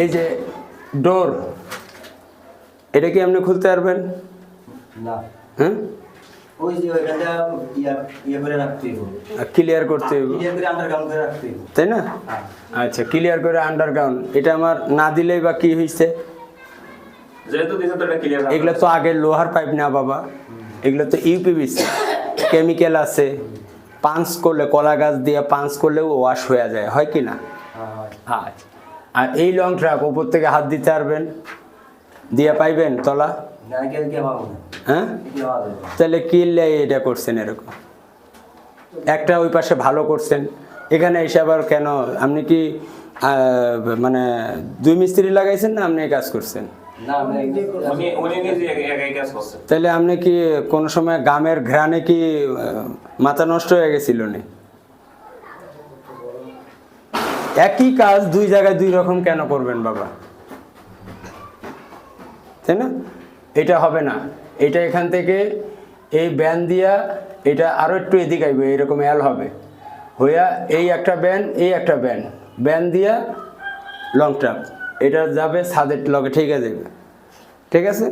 এই যে ডোর এটা কি আপনি খুলতে পারবেন? না। হ্যাঁ? ওই যে ওইখানটা ইয়া ইয়ে করে রাখতে হইব ক্লিয়ার করতে হবে। ইয়ে করে আন্ডারগ্রাউন্ড করে রাখতে হইব তাই না? হ্যাঁ। আচ্ছা ক্লিয়ার করে আন্ডারগ্রাউন্ড এটা আমার না দিলেই বা কি হয়েছে যেহেতু দিছে তো এটা ক্লিয়ার এগুলো তো আগে লোহার পাইপ না বাবা। এগুলো তো ইউপিবিসি কেমিক্যাল আছে। পাঞ্চ করলে কলা গাছ দিয়ে পাঞ্চ করলেও ওয়াশ হয়ে যায়। হয় কি না? হ্যাঁ আচ্ছা আর এই লং ট্রাক উপর থেকে হাত দিতে পারবেন। দিয়ে পাইবেন তলা? হ্যাঁ। তাহলে কি এটা করছেন এরকম? একটা ওই পাশে ভালো করছেন। এখানে এসে আবার কেন? আপনি কি মানে দুই মিস্ত্রি লাগাইছেন না আপনি এই কাজ করছেন? না আমি উনি উনি নিজে এক- একাই কাজ করছে তাহলে আপনি কি কোনো সময় গ্রামের ঘ্রানে কি মাথা নষ্ট হয়ে গেছিল নি একই কাজ দুই জায়গায় দুই রকম কেন করবেন বাবা? তাই না? এটা হবে না। এটা এখান থেকে এই ব্যান দিয়া এটা আরও একটু এদিকে আইবে, এরকম এল হবে। হইয়া এই একটা ব্যান, এই একটা ব্যান। ব্যান দিয়া লং ট্রাপ এটা যাবে ছাদের লগে, ঠিক আছে? ঠিক আছে?